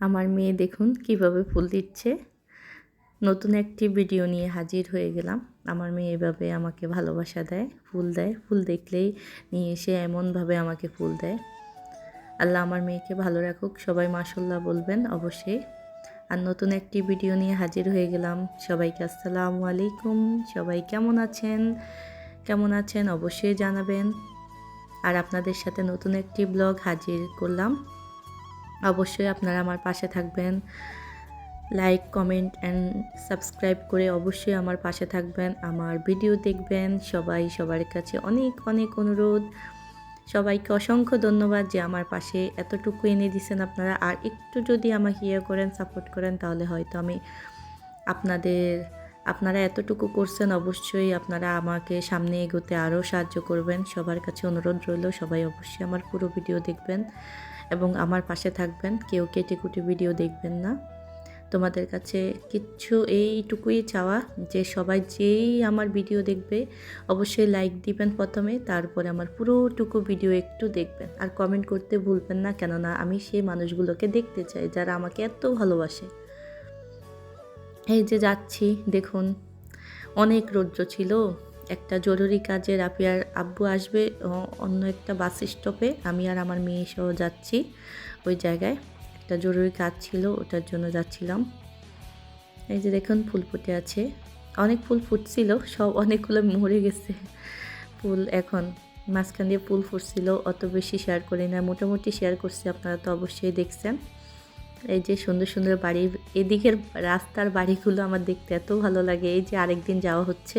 আমার মেয়ে দেখুন কীভাবে ফুল দিচ্ছে। নতুন একটি ভিডিও নিয়ে হাজির হয়ে গেলাম। আমার মেয়ে এভাবে আমাকে ভালোবাসা দেয়, ফুল দেয়। ফুল দেখলেই নিয়ে এসে এমনভাবে আমাকে ফুল দেয়। আল্লাহ আমার মেয়েকে ভালো রাখুক, সবাই মাসাল্লাহ বলবেন অবশ্যই। আর নতুন একটি ভিডিও নিয়ে হাজির হয়ে গেলাম। সবাইকে আসসালামু আলাইকুম। সবাই কেমন আছেন? কেমন আছেন? অবশ্যই জানাবেন। আর আপনাদের সাথে নতুন একটি ব্লগ হাজির করলাম। অবশ্যই আপনারা আমার পাশে থাকবেন। লাইক কমেন্ট অ্যান্ড সাবস্ক্রাইব করে অবশ্যই আমার পাশে থাকবেন। আমার ভিডিও দেখবেন। সবাই সবার কাছে অনেক অনেক অনুরোধ। সবাইকে অসংখ্য ধন্যবাদ যে আমার পাশে এতটুকু এনে দিছেন আপনারা। আর একটু যদি আমাকে ইয়ে করেন সাপোর্ট করেন, তাহলে হয়তো আমি আপনাদের আপনারা এতটুকু করছেন, অবশ্যই আপনারা আমাকে সামনে এগোতে আরও সাহায্য করবেন। সবার কাছে অনুরোধ রইল, সবাই অবশ্যই আমার পুরো ভিডিও দেখবেন এবং আমার পাশে থাকবেন। কেউ কেটে কুটে ভিডিও দেখবেন না। তোমাদের কাছে কিচ্ছু এইটুকুই চাওয়া, যে সবাই যেই আমার ভিডিও দেখবে, অবশ্যই লাইক দিবেন প্রথমে, তারপরে আমার পুরোটুকু ভিডিও একটু দেখবেন। আর কমেন্ট করতে ভুলবেন না, কেননা আমি সেই মানুষগুলোকে দেখতে চাই, যারা আমাকে এত ভালোবাসে। এই যে যাচ্ছি, দেখুন। অনেক রৌদ্র ছিল। একটা জরুরি কাজে রাফিয়ার আব্বু আসবে অন্য একটা বাস স্টপে। আমি আর আমার মেয়ে সহ যাচ্ছি ওই জায়গায়। একটা জরুরি কাজ ছিল, ওটার জন্য যাচ্ছিলাম। এই যে দেখুন, ফুল ফুটে আছে। অনেক ফুল ফুটছিল, সব অনেকগুলো মরে গেছে। ফুল এখন মাঝখান দিয়ে ফুল ফুটছিল, অত বেশি শেয়ার করি না। মোটামুটি শেয়ার করছি, আপনারা তো অবশ্যই দেখছেন। এই যে সুন্দর সুন্দর বাড়ি এদিকের রাস্তার বাড়িগুলো আমার দেখতে এত ভালো লাগে, এই যে আরেকদিন যাওয়া হচ্ছে।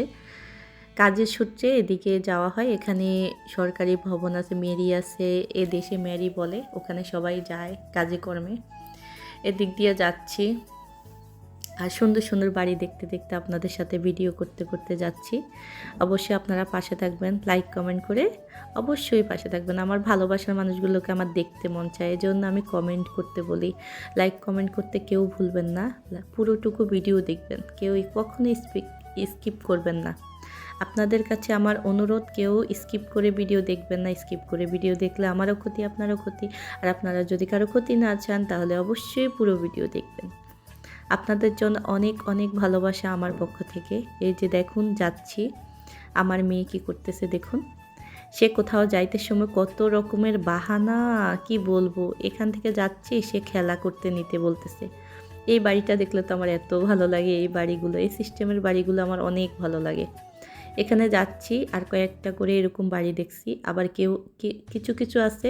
কাজের সূত্রে এদিকে যাওয়া হয়, এখানে সরকারি ভবন আছে, মেরি আছে, এ দেশে মেরি বলে, ওখানে সবাই যায় কাজে কর্মে। এদিক দিয়ে যাচ্ছি। আর সুন্দর সুন্দর বাড়ি দেখতে দেখতে আপনাদের সাথে ভিডিও করতে করতে যাচ্ছি। অবশ্যই আপনারা পাশে থাকবেন লাইক কমেন্ট করে অবশ্যই পাশে থাকবেন। আমার ভালোবাসার মানুষগুলোকে আমার দেখতে মন চায় এই জন্য আমি কমেন্ট করতে বলি। লাইক কমেন্ট করতে কেউ ভুলবেন না। পুরোটুকু ভিডিও দেখবেন। কেউ কখনোই স্পিক স্কিপ করবেন না। আপনাদের কাছে আমার অনুরোধ, কেউ স্কিপ করে ভিডিও দেখবেন না স্কিপ করে ভিডিও দেখলে আমারও ক্ষতি, আপনারও ক্ষতি। আর আপনারা যদি কারও ক্ষতি না চান, তাহলে অবশ্যই পুরো ভিডিও দেখবেন। আপনাদের জন্য অনেক অনেক ভালোবাসা আমার পক্ষ থেকে। এই যে দেখুন, যাচ্ছি। আমার মেয়ে কি করতেছে দেখুন। সে কোথাও যাইতে সময় কত রকমের বাহানা, কি বলব? এখান থেকে যাচ্ছি, সে খেলা করতে নিতে বলতেছে। এই বাড়িটা দেখলে তো আমার এত ভালো লাগে, এই বাড়িগুলো, এই সিস্টেমের বাড়িগুলো আমার অনেক ভালো লাগে। এখানে যাচ্ছি, আর কয়েকটা করে এরকম বাড়ি দেখছি। আবার কেউ কিছু কিছু আছে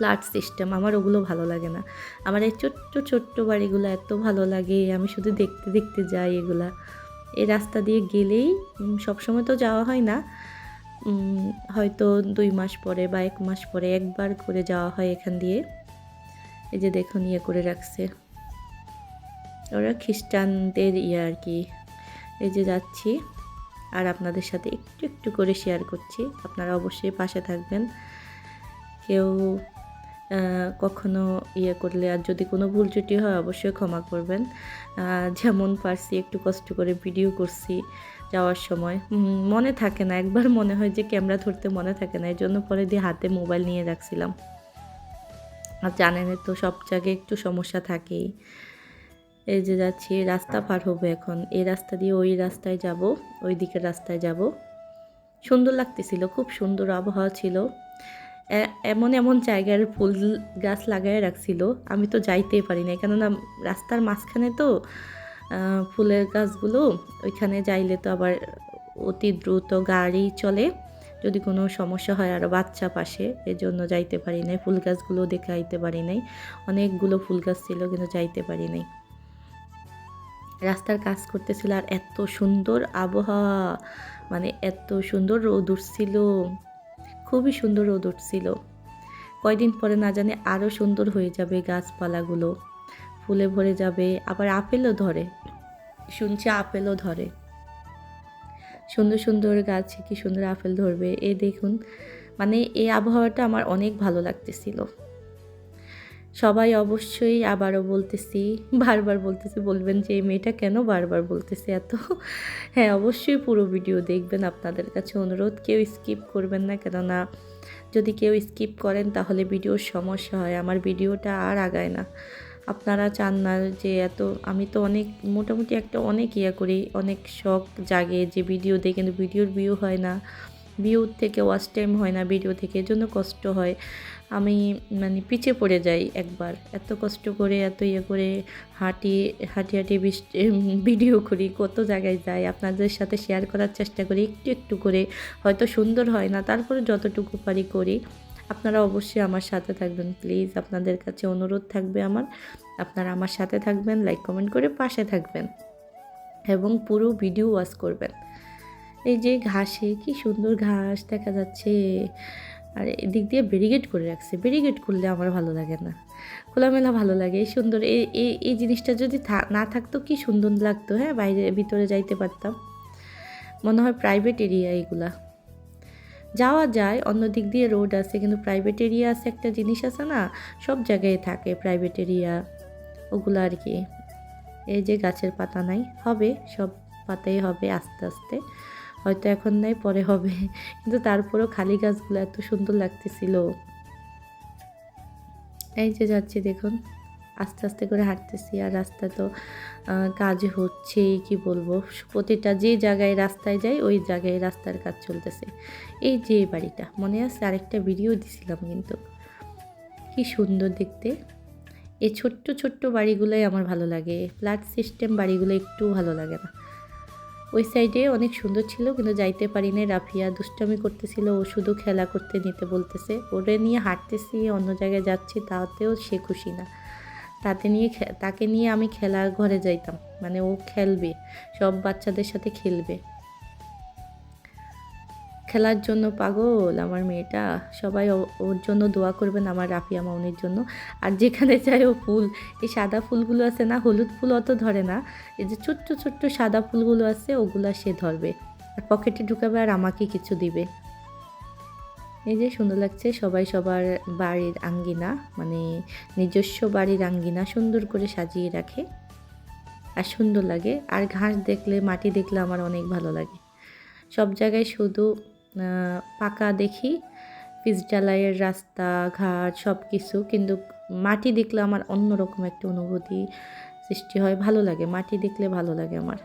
ফ্ল্যাট সিস্টেম, আমার ওগুলো ভালো লাগে না। আমার এই ছোট্ট ছোট্ট বাড়িগুলো এত ভালো লাগে, আমি শুধু দেখতে দেখতে যাই এগুলা। এই রাস্তা দিয়ে গেলেই সবসময় তো যাওয়া হয় না। হয়তো দুই মাস পরে বা এক মাস পরে একবার করে যাওয়া হয় এখান দিয়ে। এই যে দেখুন ইয়ে করে রাখছে। ওরা খ্রিস্টানদের ইয়ে আর কি। এই যে যাচ্ছি, আর আপনাদের সাথে একটু একটু করে শেয়ার করছি। আপনারা অবশ্যই পাশে থাকবেন। কেউ কখনো ইয়ে করলে আর যদি কোনো ভুল ত্রুটি হয়, অবশ্যই ক্ষমা করবেন। যেমন পারছি একটু কষ্ট করে ভিডিও করছি যাওয়ার সময়। মনে থাকে না, একবার মনে হয় যে ক্যামেরা ধরতে মনে থাকে না এই জন্য পরে দিয়ে হাতে মোবাইল নিয়ে রাখছিলাম। আর জানেন তো সব জায়গায় একটু সমস্যা থাকেই। এই যে যাচ্ছি, রাস্তা পার হব এখন। এই রাস্তা দিয়ে ওই রাস্তায় যাব, ওই দিকের রাস্তায় যাব। সুন্দর লাগতেছিল, খুব সুন্দর আবহাওয়া ছিল। এমন এমন জায়গার ফুল গাছ লাগাই রাখছিল। আমি তো যাইতেই পারি না কেননা রাস্তার মাঝখানে তো ফুলের গাছগুলো, ওইখানে যাইলে তো আবার অতি দ্রুত গাড়ি চলে। যদি কোনো সমস্যা হয় আরও বাচ্চা পাশে এই জন্য যাইতে পারি নাই। ফুল গাছগুলো দেখে আইতে পারি নাই। অনেকগুলো ফুল গাছ ছিল, কিন্তু যাইতে পারি নাই। রাস্তার কাজ করতেছিল আর এত সুন্দর আবহাওয়া মানে এত সুন্দর রোদ উঠছিল। খুবই সুন্দর রোদ উঠছিল। কয়দিন পরে না জানে আরও সুন্দর হয়ে যাবে গাছপালাগুলো। ফুলে ভরে যাবে, আবার আপেলও ধরে। শুনছি আপেলও ধরে। সুন্দর সুন্দর গাছে কি সুন্দর আপেল ধরবে, এ দেখুন। মানে এই আবহাওয়াটা আমার অনেক ভালো লাগতেছিল। সবাই অবশ্যই আবারও বলতেছি, বারবার বলতেছি, বলবেন যে এই মেয়েটা কেন বারবার বলতেছে এত? হ্যাঁ অবশ্যই পুরো ভিডিও দেখবেন, আপনাদের কাছে অনুরোধ, কেউ স্কিপ করবেন না, কেননা যদি কেউ স্কিপ করেন তাহলে ভিডিওর সমস্যা হয়, আমার ভিডিওটা আর আগায় না। আপনারা চান না যে এত, আমি তো অনেক, মোটামুটি একটা অনেক ইয়ে করি, অনেক শখ জাগে যে ভিডিও কিন্তু ভিডিওর ভিউ হয় না। ভিউ থেকে ওয়াচ টাইম হয় না ভিডিও থেকে এজন্য কষ্ট হয়। আমি মানে পিছিয়ে পড়ে যাই একবার। এত কষ্ট করে, এত ইয়ে করে হাঁটি হাঁটি হাঁটি ভিডিও করি, কত জায়গায় যাই। আপনাদের সাথে শেয়ার করার চেষ্টা করি, একটু একটু করে। হয়তো সুন্দর হয় না, তারপরে যতটুকু পারি করি। আপনারা অবশ্যই আমার সাথে থাকবেন প্লিজ আপনাদের কাছে অনুরোধ থাকবে আমার। আপনারা আমার সাথে থাকবেন লাইক কমেন্ট করে পাশে থাকবেন। এবং পুরো ভিডিও ওয়াচ করবেন। এই যে ঘাসে কি সুন্দর ঘাস দেখা যাচ্ছে। আর এদিক দিয়ে ব্যারিগেড করে রাখছে। ব্যারিগেড করলে আমার ভালো লাগে না। খোলামেলা ভালো লাগে। সুন্দর এই এই জিনিসটা যদি না থাকতো কি সুন্দর লাগতো হ্যাঁ? বাইরে, ভিতরে যাইতে পারতাম। মনে হয় প্রাইভেট এরিয়া এইগুলা যাওয়া যায়, অন্য দিক দিয়ে রোড আছে, কিন্তু প্রাইভেট এরিয়া আছে একটা জিনিস আছে না? সব জায়গায় থাকে প্রাইভেট এরিয়া ওগুলো আর কি। এই যে গাছের পাতা নাই। হবে, সব পাতাই হবে আস্তে আস্তে। হয়তো এখন নাই, পরে হবে। কিন্তু তারপরেও খালি গাছগুলো এত সুন্দর লাগতেছিল। এই যে যাচ্ছি দেখুন, আস্তে আস্তে করে হাঁটতেছি আর রাস্তা তো কাজ হচ্ছে, কি বলব? প্রতিটা যে জায়গায় রাস্তায় যাই, ওই জায়গায় রাস্তার কাজ চলতেছে। এই যে বাড়িটা, মনে আছে আরেকটা ভিডিও দিছিলাম কিন্তু। কি সুন্দর দেখতে। এই ছোট্ট ছোট্ট বাড়িগুলোই আমার ভালো লাগে। ফ্ল্যাট সিস্টেম বাড়িগুলো একটু ভালো লাগে না। ওই সাইডে অনেক সুন্দর ছিল, কিন্তু যাইতে পারি না রাফিয়া দুষ্টামি করতেছিল ও শুধু খেলা করতে নিতে বলতেছে। ওরে নিয়ে হাঁটতেছি, অন্য জায়গায় যাচ্ছি, তাতেও সে খুশি না। তাতে নিয়ে তাকে নিয়ে আমি খেলার ঘরে যাইতাম। মানে ও খেলবে, সব বাচ্চাদের সাথে খেলবে। খেলার জন্য পাগল আমার মেয়েটা। সবাই ওর জন্য দোয়া করবেন আমার রাফিয়া মাউনির জন্য। আর যেখানে চাই ও ফুল, এই সাদা ফুলগুলো আছে না, হলুদ ফুল অত ধরে না। এই যে ছোট্ট ছোট্ট সাদা ফুলগুলো আছে, ওগুলো সে ধরবে। আর পকেটে ঢুকাবে আর আমাকে কিছু দিবে। এই যে সুন্দর লাগছে, সবাই সবার বাড়ির আঙ্গিনা মানে নিজস্ব বাড়ির আঙ্গিনা সুন্দর করে সাজিয়ে রাখে। আর সুন্দর লাগে। আর ঘাস দেখলে, মাটি দেখলে আমার অনেক ভালো লাগে। সব জায়গায় শুধু পাকা দেখি। পিচ ডালাইয়ের রাস্তা, ঘাট সব কিছু কিন্তু মাটি দেখলে আমার অন্যরকম একটা অনুভূতি সৃষ্টি হয়। ভালো লাগে, মাটি দেখলে ভালো লাগে আমার।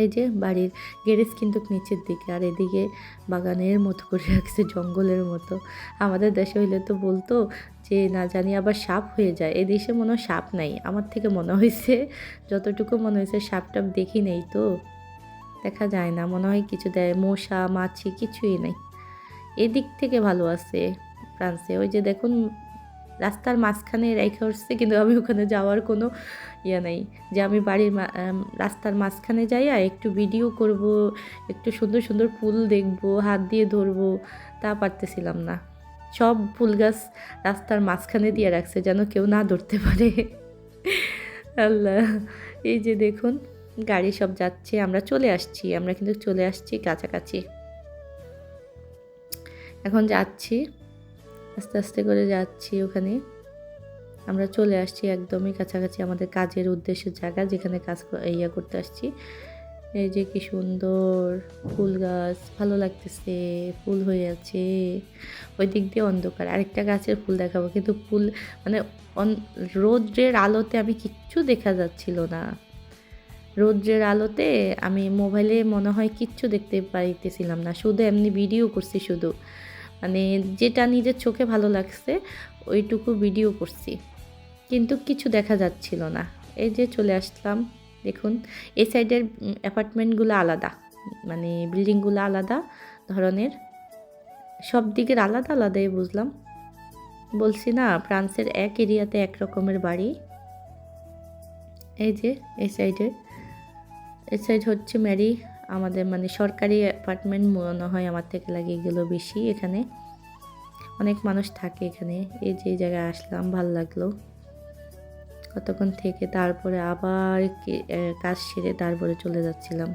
এই যে বাড়ির গ্যারেজ কিন্তু নিচের দিকে, আর এদিকে বাগানের মতো করে রাখছে, জঙ্গলের মতো। আমাদের দেশে হইলে তো বলতো যে, না জানি আবার সাপ হয়ে যায়। এ দেশে মনে সাপ নাই। আমার থেকে মনে হয়েছে যতটুকু মনে হয়েছে সাপ টাপ দেখি নেই তো। দেখা যায় না। মনে হয় কিছু দেয়, মশা, মাছি, কিছুই নেই। এদিক থেকে ভালো আছে ফ্রান্সে। ওই যে দেখুন, রাস্তার মাঝখানে রেখে উঠছে, কিন্তু আমি ওখানে যাওয়ার কোনো ইয়ে নেই। যে আমি বাড়ির রাস্তার মাঝখানে যাইয়া একটু ভিডিও করব, একটু সুন্দর সুন্দর ফুল দেখব, হাত দিয়ে ধরবো, তা পারতেছিলাম না। সব ফুল গাছ রাস্তার মাঝখানে দিয়ে রাখছে, যেন কেউ না ধরতে পারে। আল্লাহ, এই যে দেখুন। গাড়ি সব যাচ্ছে, আমরা চলে আসছি, আমরা কিন্তু চলে আসছি কাছাকাছি। এখন যাচ্ছি, আস্তে আস্তে করে যাচ্ছি ওখানে। আমরা চলে আসছি একদমই কাছাকাছি আমাদের কাজের উদ্দেশ্যের জায়গা যেখানে কাজ ইয়া করতে আসছি। এই যে কি সুন্দর ফুল গাছ, ভালো লাগতেছে, ফুল হয়ে আছে। ওই দিক দিয়ে অন্ধকার, আরেকটা গাছের ফুল দেখাবো। কিন্তু ফুল মানে রোদ্রের আলোতে আমি কিচ্ছু দেখা যাচ্ছিল না। রৌদ্রের আলোতে আমি মোবাইলে মনে হয় কিচ্ছু দেখতে পাইতেছিলাম না। শুধু এমনি ভিডিও করছি শুধু। মানে যেটা নিজের চোখে ভালো লাগছে, ওইটুকু ভিডিও করছি। কিন্তু কিছু দেখা যাচ্ছিল না। এই যে চলে আসলাম, দেখুন, এই সাইডের অ্যাপার্টমেন্টগুলো আলাদা। মানে বিল্ডিংগুলো আলাদা ধরনের। সব দিকের আলাদা আলাদাই বুঝলাম। বলছি না, ফ্রান্সের এক এরিয়াতে এক রকমের বাড়ি। এই যে, এই সাইডে এই সাইড হচ্ছে ম্যারি আমাদের মানে সরকারি অ্যাপার্টমেন্ট মনে হয় আমার থেকে লাগে এগুলো বেশি এখানে। অনেক মানুষ থাকে এখানে, এই যে জায়গায় আসলাম, ভালো লাগল। কতক্ষণ থেকে তারপরে আবার কাজ সেরে তারপরে চলে যাচ্ছিলাম।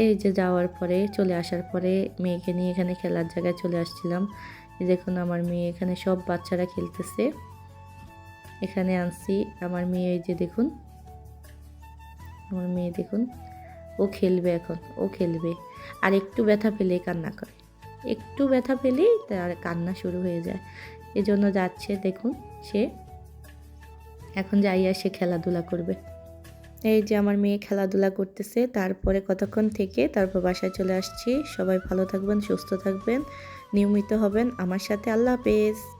এই যে যাওয়ার পরে, চলে আসার পরে মেয়েকে নিয়ে এখানে খেলার জায়গায় চলে আসছিলাম। দেখুন আমার মেয়ে, এখানে সব বাচ্চারা খেলতেছে। এখানে আনছি, আমার মেয়ে এই যে দেখুন। আমার মেয়ে দেখুন, ও খেলবে এখন, ও খেলবে। আর একটু ব্যথা পেলে কান্না করে। একটু ব্যথা পেলেই তার কান্না শুরু হয়ে যায়। এজন্য যাচ্ছে, দেখুন, সে এখন যাইয়া সে খেলাধুলা করবে। এই যে আমার মেয়ে খেলাধুলা করতেছে, তারপরে কতক্ষণ থেকে তারপর বাসায় চলে আসছি। সবাই ভালো থাকবেন, সুস্থ থাকবেন, নিয়মিত হবেন। আমার সাথে আল্লাহ হাফেজ।